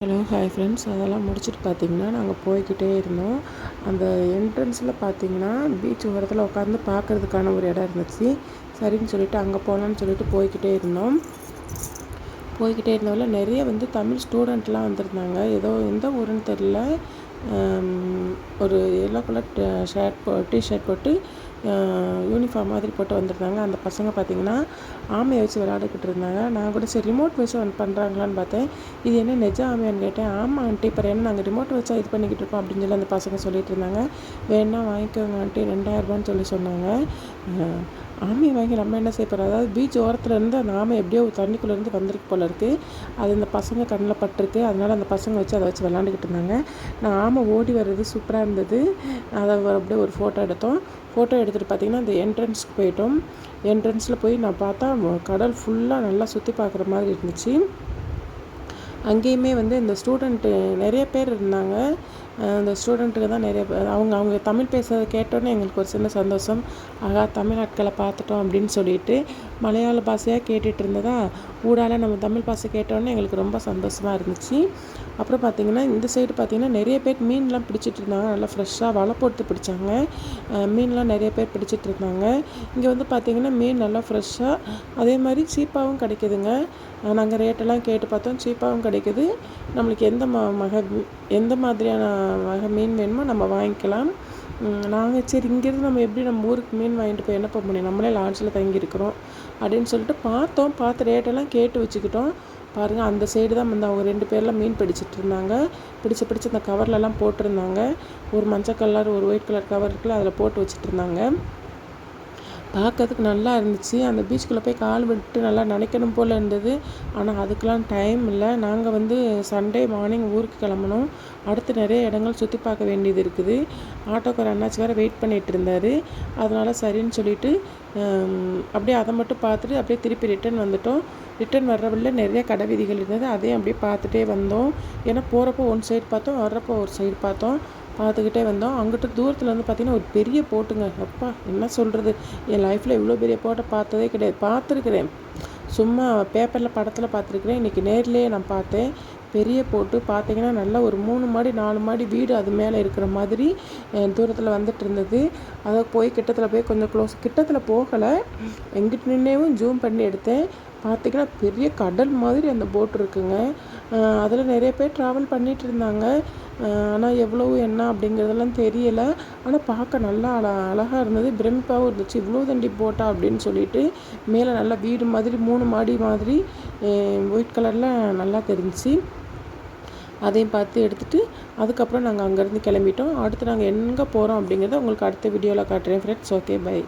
Hello hi friends அதெல்லாம் முடிச்சுட்டு பார்த்தீங்கன்னா நாங்கள் போய்கிட்டே இருந்தோம். அந்த என்ட்ரன்ஸில் பார்த்தீங்கன்னா பீச் ஓரத்தில் உட்காந்து பார்க்குறதுக்கான ஒரு இடம் இருந்துச்சு. சரின்னு சொல்லிட்டு அங்கே போகலான்னு சொல்லிட்டு போய்க்கிட்டே இருந்தோம். போய்கிட்டே இருந்தவங்கள நிறைய வந்து தமிழ் ஸ்டூடெண்ட்லாம் வந்திருந்தாங்க. ஏதோ எந்த ஊருன்னு தெரில ஒரு எல்லோ கலர் ஷர்ட் போ டிஷர்ட் போட்டு யூனிஃபார்ம் மாதிரி போட்டு வந்திருந்தாங்க. அந்த பசங்க பார்த்திங்கன்னா ஆமையை வச்சு விளையாடிக்கிட்டு இருந்தாங்க. நான் கூட சரி ரிமோட் வச்சு பண்ணுறாங்களான்னு பார்த்தேன். இது என்ன நெஜ ஆமையான்னு கேட்டேன். ஆமாம் ஆண்டி இப்போ என்ன நாங்கள் ரிமோட் வச்சா இது பண்ணிக்கிட்டு இருக்கோம் அப்படின்னு சொல்லி அந்த பசங்க சொல்லிட்டு இருந்தாங்க. வேணா வாங்கிக்கோங்க ஆண்டி ரெண்டாயிரரூபான்னு சொல்லி சொன்னாங்க. ஆமையை வாங்கி நம்ம என்ன செய்ய போகிறோம் அதாவது பீச் ஓரத்தில் இருந்து அந்த ஆமை எப்படியோ தண்ணிக்குள்ளேருந்து வந்திருக்கு போல இருக்குது அது இந்த பசங்க கண்ணில் பட்டிருக்கு. அதனால் அந்த பசங்க வச்சு அதை வச்சு விளாண்டுக்கிட்டு இருந்தாங்க. நான் ஆமை ஓடி வர்றது சூப்பராக இருந்தது. அதை அப்படியே ஒரு ஃபோட்டோ எடுத்தோம். ஃபோட்டோ எடுத்துகிட்டு பார்த்திங்கன்னா அந்த என்ட்ரன்ஸ்க்கு போயிட்டோம். என்ட்ரன்ஸில் போய் நான் பார்த்தா கடல் ஃபுல்லாக நல்லா சுற்றி பார்க்குற மாதிரி இருந்துச்சு. அங்கேயுமே வந்து இந்த ஸ்டூடெண்ட்டு நிறைய பேர் இருந்தாங்க. அந்த ஸ்டூடெண்ட்டுக்கு தான் நிறைய அவங்க அவங்க தமிழ் பேசுகிறத கேட்டோன்னே எங்களுக்கு ஒரு சின்ன சந்தோஷம். ஆகா தமிழ் ஆட்களை பார்த்துட்டோம் அப்படின்னு சொல்லிட்டு மலையாள பாஷையாக கேட்டுட்டு இருந்ததா ஊடால நம்ம தமிழ் பாஷை கேட்டோன்னே எங்களுக்கு ரொம்ப சந்தோஷமாக இருந்துச்சு. அப்புறம் பார்த்திங்கன்னா இந்த சைடு பார்த்திங்கன்னா நிறைய பேர் மீன்லாம் பிடிச்சிட்டு இருந்தாங்க. நல்லா ஃப்ரெஷ்ஷாக வலை போட்டு பிடிச்சாங்க. மீன்லாம் நிறைய பேர் பிடிச்சிட்டு இருந்தாங்க. இங்கே வந்து பார்த்திங்கன்னா மீன் நல்லா ஃப்ரெஷ்ஷாக அதே மாதிரி சீப்பாகவும் கிடைக்குதுங்க. நாங்கள் ரேட்டெல்லாம் கேட்டு பார்த்தோம். சீப்பாகவும் கிடைக்குது. நம்மளுக்கு எந்த ம மக எந்த மாதிரியான வகை மீன் வேணுமோ நம்ம வாங்கிக்கலாம். நாங்கள் சரி இங்கேருந்து நம்ம எப்படி நம்ம ஊருக்கு மீன் வாங்கிட்டு போய் என்ன பண்ண முடியும்? நம்மளே லாட்ஜில் தங்கியிருக்கிறோம் அப்படின்னு சொல்லிட்டு பார்த்தோம். பார்த்து ரேட்டெல்லாம் கேட்டு வச்சுக்கிட்டோம். பாருங்கள் அந்த சைடு தான் வந்து அவங்க ரெண்டு பேர்லாம் மீன் பிடிச்சிட்டு இருந்தாங்க. பிடிச்சி பிடிச்சி அந்த கவர்லலாம் போட்டிருந்தாங்க. ஒரு மஞ்சள் கலர் ஒரு ஒயிட் கலர் கவர் இருக்குல்ல அதில் போட்டு வச்சுட்டு இருந்தாங்க. பார்க்கறதுக்கு நல்லா இருந்துச்சு. அந்த பீச்சுக்குள்ளே போய் கால் விட்டு நல்லா நினைக்கணும் போல் இருந்தது. ஆனால் அதுக்கெலாம் டைம் இல்லை. நாங்கள் வந்து சண்டே மார்னிங் ஊருக்கு கிளம்பணும் அடுத்து நிறைய இடங்கள் சுற்றி பார்க்க வேண்டியது இருக்குது. ஆட்டோக்கார அண்ணாச்சி வேறு வெயிட் பண்ணிகிட்டு இருந்தார். அதனால் சரின்னு சொல்லிட்டு அப்படியே அதை மட்டும் பார்த்துட்டு அப்படியே திருப்பி ரிட்டன் வந்துட்டோம். ரிட்டன் வர்ற வழியில் நிறைய கடை வீதிகள் இருந்தது. அதையும் அப்படியே பார்த்துட்டே வந்தோம். ஏன்னா போகிறப்போ ஒன் சைடு பார்த்தோம் வர்றப்போ ஒரு சைடு பார்த்தோம். பார்த்துக்கிட்டே வந்தோம். அங்கிட்ட தூரத்தில் வந்து பார்த்திங்கன்னா ஒரு பெரிய போட்டுங்க. அப்பா என்ன சொல்கிறது என் லைஃப்பில் இவ்வளோ பெரிய போட்டை பார்த்ததே கிடையாது. பார்த்துருக்குறேன். சும்மா பேப்பரில் படத்தில் பார்த்துருக்குறேன். இன்றைக்கி நேர்லேயே நான் பார்த்தேன். பெரிய போட்டு பார்த்தீங்கன்னா நல்லா ஒரு மூணு மாடி நாலு மாடி வீடு அது மேலே இருக்கிற மாதிரி தூரத்தில் வந்துட்டு இருந்தது. அதை போய் கிட்டத்தில் போய் கொஞ்சம் க்ளோஸ் கிட்டத்தில் போகலை. எங்கிட்ட நின்னேவும் ஜூம் பண்ணி எடுத்தேன். பார்த்திங்கன்னா பெரிய கடல் மாதிரி அந்த போட் இருக்குங்க. அதில் நிறைய பேர் ட்ராவல் பண்ணிகிட்டு இருந்தாங்க. ஆனால் எவ்வளவு என்ன அப்படிங்கிறதெல்லாம் தெரியலை. ஆனால் பார்க்க நல்லா அழ அழகாக இருந்தது. பிரமிப்பாகவும் இருந்துச்சு. இவ்வளோ தண்டி போட்டா அப்படின்னு சொல்லிட்டு மேலே நல்லா வீடு மாதிரி மூணு மாடி மாதிரி ஒயிட் கலரில் நல்லா தெரிஞ்சிச்சு. அதையும் பார்த்து எடுத்துகிட்டு அதுக்கப்புறம் நாங்கள் அங்கேருந்து கிளம்பிட்டோம். அடுத்து நாங்கள் எங்கே போகிறோம் அப்படிங்கிறத உங்களுக்கு அடுத்த வீடியோவில் காட்டுறேன் ஃப்ரெண்ட்ஸ் ஓகே பை